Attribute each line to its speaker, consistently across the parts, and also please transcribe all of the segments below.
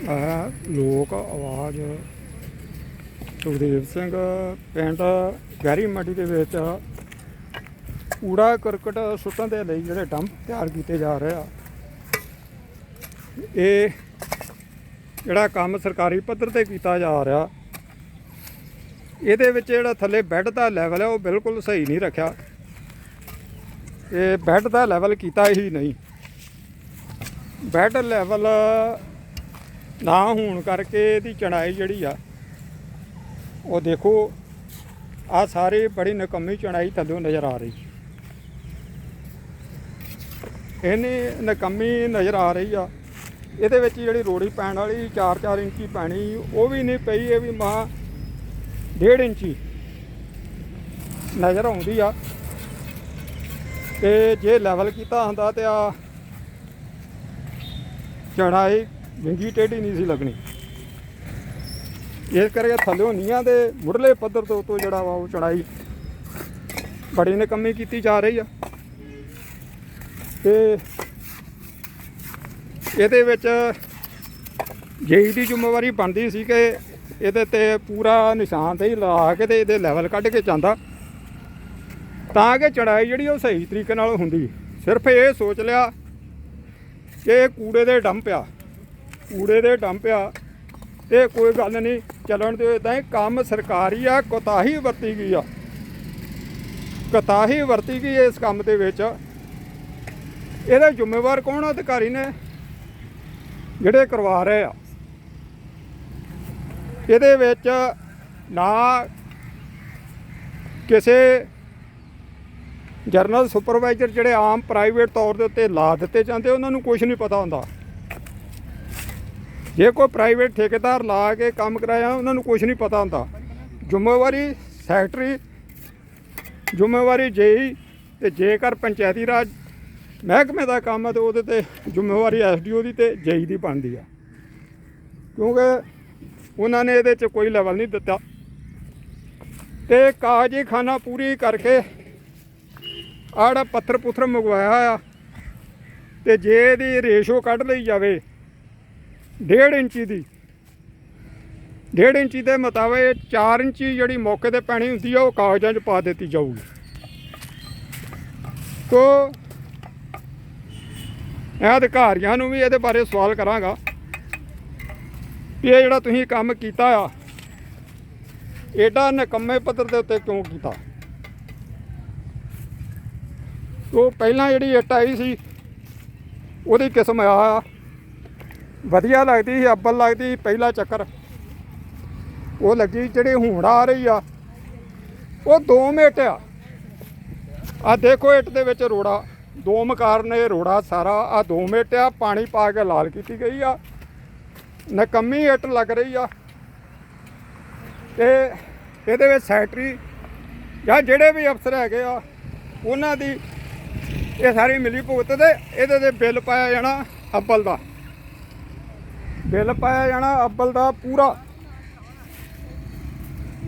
Speaker 1: ਆ ਲੋਕ, ਆਵਾਜ਼। ਸੁਖਦੇਵ ਸਿੰਘ, ਪਿੰਡ ਗਹਿਰੀ ਮੰਡੀ ਦੇ ਵਿੱਚ ਕੂੜਾ ਕਰਕਟ ਸੁੱਟਣ ਦੇ ਲਈ ਜਿਹੜੇ ਡੰਪ ਤਿਆਰ ਕੀਤੇ ਜਾ ਰਹੇ ਆ। ਇਹ ਜਿਹੜਾ ਕੰਮ ਸਰਕਾਰੀ ਪੱਧਰ ਤੇ ਕੀਤਾ ਜਾ ਰਿਹਾ, ਇਹਦੇ ਵਿੱਚ ਜਿਹੜਾ ਥੱਲੇ ਬੈੱਡ ਦਾ ਲੈਵਲ ਹੈ ਉਹ ਬਿਲਕੁਲ ਸਹੀ ਨਹੀਂ ਰੱਖਿਆ। ਇਹ ਬੈੱਡ ਦਾ ਲੈਵਲ ਕੀਤਾ ਹੀ ਨਹੀਂ। ਬੈੱਡ ਲੈਵਲ ਨਾ ਹੋਣ ਕਰਕੇ ਇਹਦੀ ਚੜਾਈ ਜਿਹੜੀ ਆ, ਉਹ ਦੇਖੋ ਆ ਸਾਰੇ ਬੜੀ ਨਕੰਮੀ ਚੜਾਈ ਥੱਲੋਂ ਨਜ਼ਰ ਆ ਰਹੀ। ਇਹਨੇ ਨਕੰਮੀ ਨਜ਼ਰ ਆ ਰਹੀ ਆ। ਇਹਦੇ ਵਿੱਚ ਜਿਹੜੀ ਰੋੜੀ ਪੈਣ ਵਾਲੀ 4-4 ਇੰਚੀ ਪੈਣੀ, ਉਹ ਵੀ ਨਹੀਂ ਪਈ, ਇਹ ਵੀ ਮਾ 1.5 ਇੰਚੀ ਨਜ਼ਰ ਆਉਂਦੀ ਆ। ਤੇ ਜੇ ਲੈਵਲ ਕੀਤਾ ਹੁੰਦਾ ਤੇ ਆ ਚੜਾਈ ਵਿੰਗੀ ਟੇਢੀ ਨਹੀਂ ਸੀ ਲੱਗਣੀ। ਇਸ ਕਰਕੇ ਥੱਲਿਓਂ ਨੀਆਂ ਦੇ ਮੁੱਢਲੇ ਪੱਧਰ ਤੋਂ ਤੋਂ ਜਿਹੜਾ ਵਾ ਉਹ ਚੜਾਈ ਬੜੀ ਨਿਕੰਮੀ ਕੀਤੀ ਜਾ ਰਹੀ ਆ। ਤੇ ਇਹਦੇ ਵਿੱਚ ਜੇਈ ਦੀ ਜ਼ਿੰਮੇਵਾਰੀ ਬਣਦੀ ਸੀ ਕਿ ਇਹਦੇ ਤੇ ਪੂਰਾ ਨਿਸ਼ਾਨ 'ਤੇ ਹੀ ਲਾ ਕੇ ਤੇ ਇਹਦੇ ਲੈਵਲ ਕੱਢ ਕੇ ਜਾਂਦਾ। ਤਾਂ ਕਿ ਚੜਾਈ ਜਿਹੜੀ ਉਹ ਸਹੀ ਤਰੀਕੇ ਨਾਲ ਹੁੰਦੀ। ਸਿਰਫ ਇਹ ਸੋਚ ਲਿਆ ਕਿ ਇਹ ਕੂੜੇ ਦੇ ਡੰਪ ਆ। ਕੂੜੇ ਦੇ ਡੰਪ ਆ, ਇਹ ਕੋਈ ਗੱਲ ਨਹੀਂ, ਚੱਲਣ ਦਿਓ ਇਦਾਂ ਹੀ, ਕੰਮ ਸਰਕਾਰੀ ਆ, ਕੋਤਾਹੀ ਵਰਤੀ ਗਈ ਆ। ਕੋਤਾਹੀ ਵਰਤੀ ਗਈ ਇਸ ਕੰਮ ਦੇ ਵਿੱਚ। ਇਹਦਾ ਜ਼ਿੰਮੇਵਾਰ ਕੌਣ ਅਧਿਕਾਰੀ ਨੇ, ਜਿਹੜੇ ਕਰਵਾ ਰਹੇ ਆ। ਇਹਦੇ ਵਿੱਚ ਨਾ ਕਿਸੇ ਜਰਨਲ ਸੁਪਰਵਾਈਜ਼ਰ ਜਿਹੜੇ ਆਮ ਪ੍ਰਾਈਵੇਟ ਤੌਰ ਦੇ ਉੱਤੇ ਲਾ ਦਿੱਤੇ ਜਾਂਦੇ, ਉਹਨਾਂ ਨੂੰ ਕੁਝ ਨਹੀਂ ਪਤਾ ਹੁੰਦਾ। ਜੇ ਕੋਈ ਪ੍ਰਾਈਵੇਟ ਠੇਕੇਦਾਰ ਲਾ ਕੇ ਕੰਮ ਕਰਾਇਆ, ਉਹਨਾਂ ਨੂੰ ਕੁਝ ਨਹੀਂ ਪਤਾ ਹੁੰਦਾ। ਜ਼ਿੰਮੇਵਾਰੀ ਸੈਕਟਰੀ, ਜ਼ਿੰਮੇਵਾਰੀ ਜੇਈ ਤੇ ਜੇਕਰ ਪੰਚਾਇਤੀ ਰਾਜ ਮਹਿਕਮੇ ਦਾ ਕੰਮ ਹੈ, ਤੇ ਉਹਦੇ ਤੇ ਜ਼ਿੰਮੇਵਾਰੀ ਐਸਡੀਓ ਦੀ ਤੇ ਜੇਈ ਦੀ ਬਣਦੀ ਆ। ਕਿਉਂਕਿ ਉਹਨਾਂ ਨੇ ਇਹਦੇ 'ਚ ਕੋਈ ਲੈਵਲ ਨਹੀਂ ਦਿੱਤਾ। ਤੇ ਕਾਗਜ਼ੀ ਖਾਨਾ ਪੂਰੀ ਕਰਕੇ ਆਹ ਪੱਥਰ ਪੁੱਥਰ ਮੰਗਵਾਇਆ ਆ, ਤੇ ਜੇ ਇਹਦੀ ਰੇਸ਼ੋ ਕੱਢ ਲਈ ਜਾਵੇ 1.5 ਇੰਚੀ ਦੀ। 1.5 ਇੰਚੀ ਦੇ ਮੁਤਾਬਕ 4 ਇੰਚੀ ਜਿਹੜੀ ਮੌਕੇ ਤੇ ਪੈਣੀ ਹੁੰਦੀ ਆ, ਉਹ ਕਾਗਜ਼ਾਂ 'ਚ ਪਾ ਦਿੱਤੀ ਜਾਊਗੀ। ਤੋ ਇਹ ਅਧਿਕਾਰੀਆਂ ਨੂੰ ਵੀ ਇਹਦੇ ਬਾਰੇ ਸਵਾਲ ਕਰਾਂਗਾ ਕਿ ਇਹ ਜਿਹੜਾ ਤੁਸੀਂ ਕੰਮ ਕੀਤਾ ਆ, ਏਡਾ ਨਕੰਮੇ ਪੱਧਰ ਦੇ ਉੱਤੇ ਕਿਉਂ ਕੀਤਾ? ਉਹ ਪਹਿਲਾਂ ਜਿਹੜੀ ਇੱਟ ਆਈ ਸੀ, ਉਹਦੀ ਕਿਸਮ ਆ। ਵਧੀਆ ਲੱਗਦੀ ਸੀ, ਅੱਬਲ ਲੱਗਦੀ ਸੀ, ਪਹਿਲਾ ਚੱਕਰ। ਉਹ ਲੱਗੀ ਜਿਹੜੀ ਹੁਣ ਆ ਰਹੀ ਆ, ਉਹ 2 ਮਿੰਟ ਆ। ਆ ਦੇਖੋ ਇੱਟ ਦੇ ਵਿੱਚ ਰੋੜਾ, ਦੋ ਮਕਾਰ ਨੇ ਰੋੜਾ ਸਾਰਾ ਆ 2 ਮਿੰਟ ਆ, ਪਾਣੀ ਪਾ ਕੇ ਲਾਲ ਕੀਤੀ ਗਈ ਆ। ਨਕੰਮੀ ਇੱਟ ਲੱਗ ਰਹੀ ਆ। ਤੇ ਇਹਦੇ ਵਿੱਚ ਸੈਕਟਰੀ ਜਾਂ ਜਿਹੜੇ ਵੀ ਅਫਸਰ ਹੈਗੇ ਆ, ਉਹਨਾਂ ਦੀ ਇਹ ਸਾਰੀ ਮਿਲੀ ਭੁਗਤ ਤੇ ਇਹਦੇ ਤੇ ਬਿੱਲ ਪਾਇਆ ਜਾਣਾ ਅੱਬਲ ਦਾ। ਬਿੱਲ ਪਾਇਆ ਜਾਣਾ ਅੱਬਲ ਦਾ ਪੂਰਾ।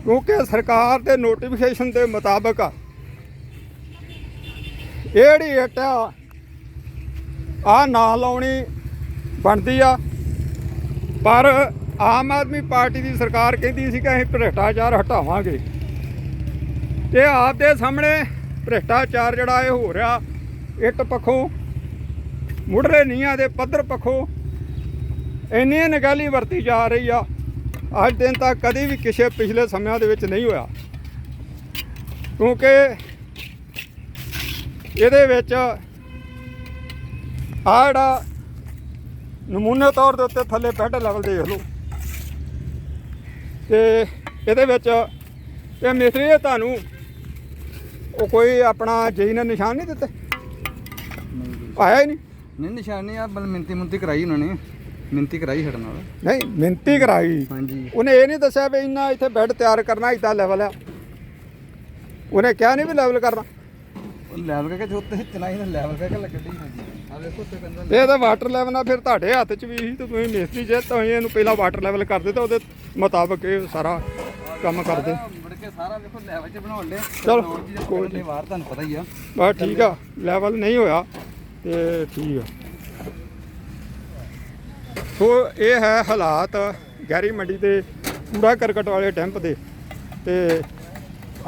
Speaker 1: ਕਿਉਂਕਿ ਸਰਕਾਰ ਦੇ ਨੋਟੀਫਿਕੇਸ਼ਨ ਦੇ ਮੁਤਾਬਕ ਆ ਇਹ ਜਿਹੜੀ ਇੱਟ ਆ ਆ ਨਾ ਲਾਉਣੀ ਬਣਦੀ ਆ। ਪਰ ਆਮ ਆਦਮੀ ਪਾਰਟੀ ਦੀ ਸਰਕਾਰ ਕਹਿੰਦੀ ਸੀ ਕਿ ਅਸੀਂ ਭ੍ਰਿਸ਼ਟਾਚਾਰ ਹਟਾਵਾਂਗੇ। ਤੇ ਆਪ ਦੇ ਸਾਹਮਣੇ ਭ੍ਰਿਸ਼ਟਾਚਾਰ ਜਿਹੜਾ ਇਹ ਹੋ ਰਿਹਾ, ਇੱਟ ਪੱਖੋਂ, ਮੁੱਢਲੇ ਨੀਹਾਂ ਦੇ ਪੱਧਰ ਪੱਖੋਂ ਇੰਨੀ ਨਿਗਾਲੀ ਵਰਤੀ ਜਾ ਰਹੀ ਆ। ਅੱਜ ਦਿਨ ਤੱਕ ਕਦੀ ਵੀ ਕਿਸੇ ਪਿਛਲੇ ਸਮਿਆਂ ਦੇ ਵਿੱਚ ਨਹੀਂ ਹੋਇਆ। ਕਿਉਂਕਿ ਇਹਦੇ ਵਿੱਚ ਆ ਜਿਹੜਾ ਨਮੂਨੇ ਤੌਰ ਦੇ ਉੱਤੇ ਥੱਲੇ ਬੈੱਡ ਲੈਵਲ ਦੇਖ ਲਓ। ਤੇ ਇਹਦੇ ਵਿੱਚ ਇਹ ਮਿਸਤਰੀ ਨੇ ਤੁਹਾਨੂੰ ਉਹ ਕੋਈ ਆਪਣਾ ਜਈ ਨੇ ਨਿਸ਼ਾਨ ਨਹੀਂ ਦਿੱਤੇ? ਆਇਆ ਹੀ ਨਹੀਂ?
Speaker 2: ਨਹੀਂ ਨਿਸ਼ਾਨੀ ਆ ਬਲ ਮਿੰਤੀ ਮੁੰਤੀ ਕਰਾਈ ਉਹਨਾਂ ਨੇ। ਮਿੰਤੀ ਕਰਾਈ ਸਾਡੇ ਨਾਲ?
Speaker 1: ਨਹੀਂ ਮਿਹਨਤੀ ਕਰਾਈ।
Speaker 2: ਹਾਂਜੀ।
Speaker 1: ਉਹਨੇ ਇਹ ਨਹੀਂ ਦੱਸਿਆ ਵੀ ਇੰਨਾ ਇੱਥੇ ਬੈੱਡ ਤਿਆਰ ਕਰਨਾ ਇਦਾਂ ਲੈਵਲ ਆ। ਉਹਨੇ ਕਿਹਾ ਨਹੀਂ ਵੀ ਲੈਵਲ ਕਰਨਾ।
Speaker 2: ਉਹ ਲੈਵਲ ਕਰਕੇ ਜੋ ਉੱਤੇ ਚਨਾਈ ਨੇ ਲੈਵਲ ਕਰਕੇ ਲੱਗਦੀ ਹਾਂਜੀ। ਆ ਵੇਖੋ ਉੱਤੇ ਕਹਿੰਦਾ
Speaker 1: ਇਹ ਤਾਂ ਵਾਟਰ ਲੈਵਲ ਆ ਫਿਰ ਤੁਹਾਡੇ ਹੱਥ 'ਚ ਵੀ ਸੀ ਤੇ ਤੁਸੀਂ ਮਿਸਤਰੀ ਜੇ ਤੁਸੀਂ ਇਹਨੂੰ ਪਹਿਲਾਂ ਵਾਟਰ ਲੈਵਲ ਕਰਦੇ ਤਾਂ ਉਹਦੇ ਮੁਤਾਬਕ ਇਹ ਸਾਰਾ ਕੰਮ ਕਰਦੇ।
Speaker 2: ਮੁੜ ਕੇ ਸਾਰਾ ਵੇਖੋ ਲੈਵਲ 'ਚ ਬਣਾਉਣ ਲੈ
Speaker 1: ਚਲੋ,
Speaker 2: ਕੋਈ
Speaker 1: ਕੋਈ
Speaker 2: ਨਹੀਂ। ਬਾਹਰ ਤੁਹਾਨੂੰ ਪਤਾ ਹੀ ਆ।
Speaker 1: ਬਸ ਠੀਕ ਆ ਲੈਵਲ ਨਹੀਂ ਹੋਇਆ ਤੇ ਠੀਕ ਆ। ਸੋ ਇਹ ਹੈ ਹਾਲਾਤ ਗਹਿਰੀ ਮੰਡੀ ਦੇ ਕੂੜਾ ਕਰਕਟ ਵਾਲੇ ਡੈਂਪ ਦੇ ਤੇ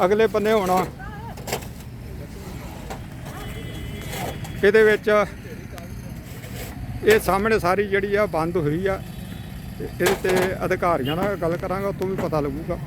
Speaker 1: ਅਗਲੇ ਪੰਨੇ ਹੋਣਾ ਇਹਦੇ ਵਿੱਚ ਇਹ ਸਾਹਮਣੇ ਸਾਰੀ ਜਿਹੜੀ ਆ ਬੰਦ ਹੋਈ ਆ ਤੇ ਇਹਦੇ ਤੇ ਅਧਿਕਾਰੀਆਂ ਨਾਲ ਗੱਲ ਕਰਾਂਗਾ ਤੋਂ ਵੀ ਪਤਾ ਲੱਗੂਗਾ।